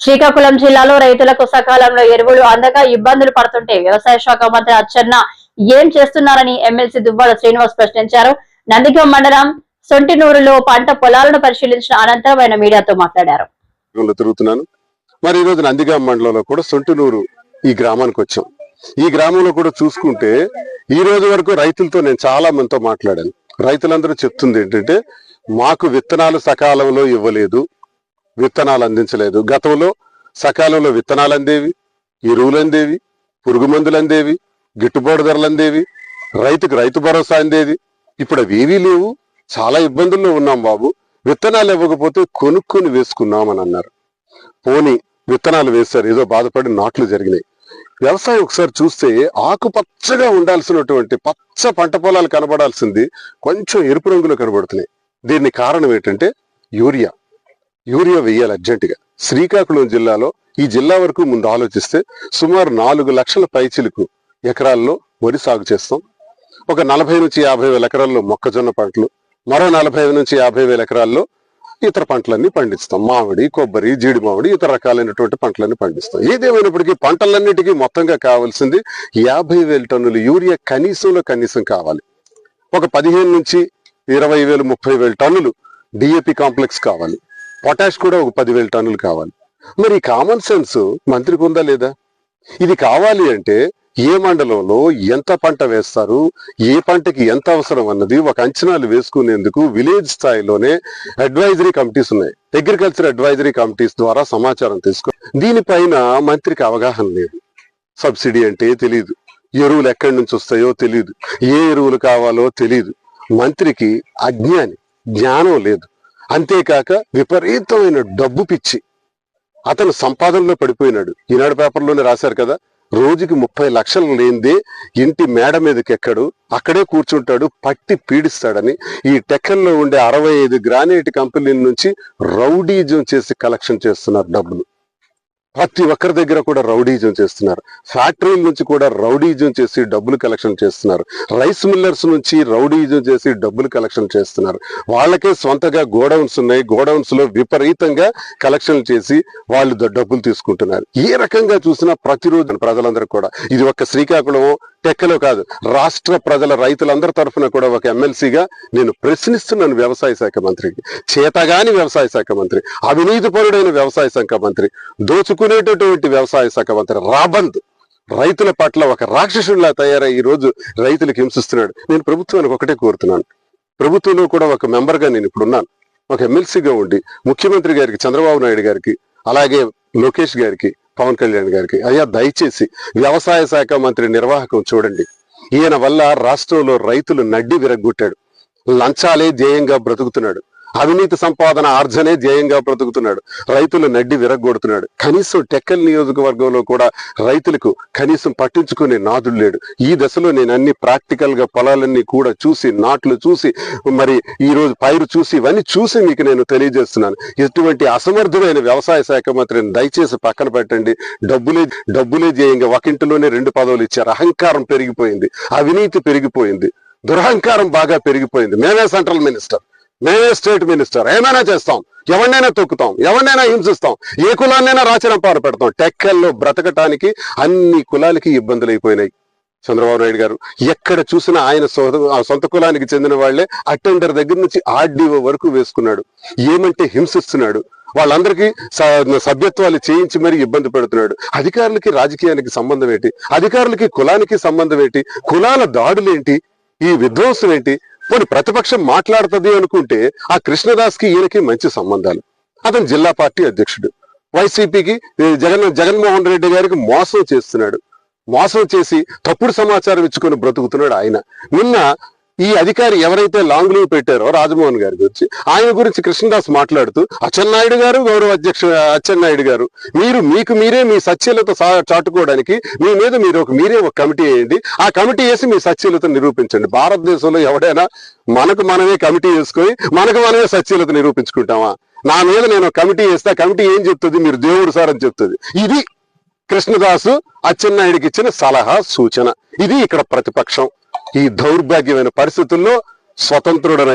శ్రీకాకుళం జిల్లాలో రైతులకు సకాలంలో ఎరువులు అందక ఇబ్బందులు పడుతుంటే వ్యవసాయ శాఖ మంత్రి అచ్చెన్న ఏం చేస్తున్నారని ఎమ్మెల్సీ దువ్వాడ శ్రీనివాస్ ప్రశ్నించారు. నందిగం మండలం సొంటినూరులో పంట పొలాలను పరిశీలించిన అనంతరం ఆయన మీడియాతో మాట్లాడారు. తిరుగుతున్నాను. మరి ఈ రోజు నందిగాం మండలంలో కూడా సొంటినూరు ఈ గ్రామానికి వచ్చాం. ఈ గ్రామంలో కూడా చూసుకుంటే ఈ రోజు వరకు రైతులతో నేను చాలా మందితో మాట్లాడాను. రైతులందరూ చెప్తుంది ఏంటంటే మాకు విత్తనాలు సకాలంలో ఇవ్వలేదు. విత్తనాలు అందించలేదు. గతంలో సకాలంలో విత్తనాలు అందేవి ఎరువులు అందేవి పురుగు మందులు అందేవి గిట్టుబాటు ధరలు అందేవి రైతుకు రైతు భరోసా అందేది ఇప్పుడు అవేవీ లేవు. చాలా ఇబ్బందుల్లో ఉన్నాం బాబు. విత్తనాలు ఇవ్వకపోతే కొనుక్కొని వేసుకున్నామని అన్నారు. పోని విత్తనాలు వేశారు. ఏదో బాధపడి నాట్లు జరిగినాయి. వ్యవసాయం ఒకసారి చూస్తే ఆకుపచ్చగా ఉండాల్సినటువంటి పచ్చ పంట పొలాలు కనబడాల్సింది కొంచెం ఎరుపు రంగులో కనబడుతున్నాయి. దీన్ని కారణం ఏంటంటే యూరియా. యూరియా వేయాలి అర్జెంటుగా. శ్రీకాకుళం జిల్లాలో ఈ జిల్లా వరకు ముందు ఆలోచిస్తే సుమారు నాలుగు లక్షల పైచిలకు ఎకరాల్లో వరి సాగు చేస్తాం. ఒక నలభై నుంచి యాభై వేల ఎకరాల్లో మొక్కజొన్న పంటలు మరో నలభై నుంచి యాభై వేల ఎకరాల్లో ఇతర పంటలన్నీ పండిస్తాం. మామిడి కొబ్బరి జీడి మామిడి ఇతర రకాలైనటువంటి పంటలన్నీ పండిస్తాం. ఏదేమైనప్పటికీ పంటలన్నిటికీ మొత్తంగా కావాల్సింది యాభై వేల టన్నులు యూరియా కనీసంలో కనీసం కావాలి. ఒక పదిహేను నుంచి ఇరవై వేలు ముప్పై వేల టన్నులు డిఏపి కాంప్లెక్స్ కావాలి. పొటాష్ కూడా ఒక పదివేల టన్నులు కావాలి. మరి కామన్ సెన్స్ మంత్రికి ఉందా లేదా? ఇది కావాలి అంటే ఏ మండలంలో ఎంత పంట వేస్తారు ఏ పంటకి ఎంత అవసరం అన్నది ఒక అంచనాలు వేసుకునేందుకు విలేజ్ స్థాయిలోనే అడ్వైజరీ కమిటీస్ ఉన్నాయి. అగ్రికల్చర్ అడ్వైజరీ కమిటీస్ ద్వారా సమాచారం తీసుకో దీనిపైన మంత్రికి అవగాహన లేదు. సబ్సిడీ అంటే తెలియదు ఎరువులు ఎక్కడి నుంచి వస్తాయో తెలియదు ఏ ఎరువులు కావాలో తెలియదు మంత్రికి అజ్ఞాని జ్ఞానం లేదు. అంతేకాక విపరీతమైన డబ్బు పిచ్చి. అతను సంపాదనలో పడిపోయినాడు. ఈనాడు పేపర్లోనే రాశారు కదా రోజుకి ముప్పై లక్షలు లేనిదే ఇంటి మేడ మీదకి ఎక్కడు అక్కడే కూర్చుంటాడు పట్టి పీడిస్తాడని. ఈ టెక్కల్లో ఉండే అరవై ఐదు గ్రానైట్ కంపెనీల నుంచి రౌడీజం చేసి కలెక్షన్ చేస్తున్నారు డబ్బులు ప్రతి ఒక్కరి దగ్గర కూడా రౌడీజం చేస్తున్నారు. ఫ్యాక్టరీల నుంచి కూడా రౌడీజం చేసి డబ్బులు కలెక్షన్ చేస్తున్నారు. రైస్ మిల్లర్స్ నుంచి రౌడీజం చేసి డబ్బులు కలెక్షన్ చేస్తున్నారు. వాళ్ళకే సొంతగా గోడౌన్స్ ఉన్నాయి. గోడౌన్స్లో విపరీతంగా కలెక్షన్ చేసి వాళ్ళు ద- డబ్బులు తీసుకుంటున్నారు. ఏ రకంగా చూసినా ప్రతిరోజు ప్రజలందరూ కూడా. ఇది ఒక్క శ్రీకాకుళం టెక్కలో కాదు. రాష్ట్ర ప్రజల రైతులందరి తరఫున కూడా ఒక ఎమ్మెల్సీగా నేను ప్రశ్నిస్తున్నాను వ్యవసాయ శాఖ మంత్రికి. చేతగాని వ్యవసాయ శాఖ మంత్రి అవినీతి పరుడైన వ్యవసాయ శాఖ మంత్రి దోచుకునేటటువంటి వ్యవసాయ శాఖ మంత్రి రాబంద్ రైతుల పట్ల ఒక రాక్షసుడిలా తయారై ఈ రోజు రైతులకు హింసిస్తున్నాడు. నేను ప్రభుత్వానికి ఒకటే కోరుతున్నాను. ప్రభుత్వంలో కూడా ఒక మెంబర్గా నేను ఇప్పుడు ఉన్నాను. ఒక ఎమ్మెల్సీగా ఉండి ముఖ్యమంత్రి గారికి చంద్రబాబు నాయుడు గారికి అలాగే లోకేష్ గారికి పవన్ కళ్యాణ్ గారికి. అయ్యా దయచేసి వ్యవసాయ శాఖ మంత్రి నిర్వాహకం చూడండి. ఈయన వల్ల రాష్ట్రంలో రైతులు నడ్డి విరగ్గొట్టాడు. లంచాలే ధ్యేయంగా బ్రతుకుతున్నాడు. అవినీతి సంపాదన ఆర్జనే ధ్యేయంగా బ్రతుకుతున్నాడు. రైతులు నడ్డి విరగ్గొడుతున్నాడు. కనీసం టెక్కల్ నియోజకవర్గంలో కూడా రైతులకు కనీసం పట్టించుకునే నాదుడు లేడు. ఈ దశలో నేను అన్ని ప్రాక్టికల్గా పొలాలన్నీ కూడా చూసి నాట్లు చూసి మరి ఈ రోజు పైరు చూసి ఇవన్నీ చూసి మీకు నేను తెలియజేస్తున్నాను. ఇటువంటి అసమర్థమైన వ్యవసాయ శాఖ మంత్రిని దయచేసి పక్కన పెట్టండి. డబ్బులే డబ్బులే ధ్యేయంగా ఒక ఇంటిలోనే రెండు పదవులు ఇచ్చారు. అహంకారం పెరిగిపోయింది. అవినీతి పెరిగిపోయింది. దురహంకారం బాగా పెరిగిపోయింది. మేమే సెంట్రల్ మినిస్టర్. మేమే స్టేట్ మినిస్టర్ ఏమైనా చేస్తాం ఎవరినైనా తొక్కుతాం ఎవరినైనా హింసిస్తాం ఏ కులాన్నైనా రాచరంపారు పెడతాం. టెక్కల్లో బ్రతకటానికి అన్ని కులాలకి ఇబ్బందులు అయిపోయినాయి. చంద్రబాబు నాయుడు గారు ఎక్కడ చూసినా ఆయన ఆ సొంత కులానికి చెందిన వాళ్ళే అటెండర్ దగ్గర నుంచి ఆర్డీఓ వరకు వేసుకున్నాడు. ఏమంటే హింసిస్తున్నాడు. వాళ్ళందరికీ సభ్యత్వాలు చేయించి మరీ ఇబ్బంది పెడుతున్నాడు. అధికారులకి రాజకీయానికి సంబంధం ఏంటి? అధికారులకి కులానికి సంబంధం ఏంటి? కులాల దాడులేంటి ఈ విధ్వంసం ఏంటి? పోనీ ప్రతిపక్షం మాట్లాడుతుంది అనుకుంటే ఆ కృష్ణదాస్కి ఈయనకి మంచి సంబంధాలు. అతను జిల్లా పార్టీ అధ్యక్షుడు. వైసీపీకి జగన్ జగన్మోహన్ రెడ్డి గారికి మోసం చేస్తున్నాడు. మోసం చేసి తప్పుడు సమాచారం ఇచ్చుకొని బ్రతుకుతున్నాడు ఆయన. నిన్న ఈ అధికారి ఎవరైతే లాంగ్ లీవ్ పెట్టారో రాజమోహన్ గారి గురించి ఆయన గురించి కృష్ణదాస్ మాట్లాడుతూ అచ్చెన్నాయుడు గారు గౌరవ అధ్యక్షుడు అచ్చెన్నాయుడు గారు మీరు మీకు మీరే మీ సత్యలత చాటుకోవడానికి మీ మీద మీరు ఒక మీరే ఒక కమిటీ వేయండి. ఆ కమిటీ వేసి మీ సత్యలత నిరూపించండి. భారతదేశంలో ఎవడైనా మనకు మనమే కమిటీ వేసుకొని మనకు మనమే సత్యలత నిరూపించుకుంటామా? నా మీద నేను కమిటీ వేస్తే కమిటీ ఏం చెప్తుంది? మీరు దేవుడు సార్ అని చెప్తుంది. ఇది కృష్ణదాసు అచ్చెన్నాయుడికి ఇచ్చిన సలహా సూచన. ఇది ఇక్కడ ప్రతిపక్షం. ఈ దౌర్భాగ్యమైన పరిస్థితుల్లో స్వతంత్రుడన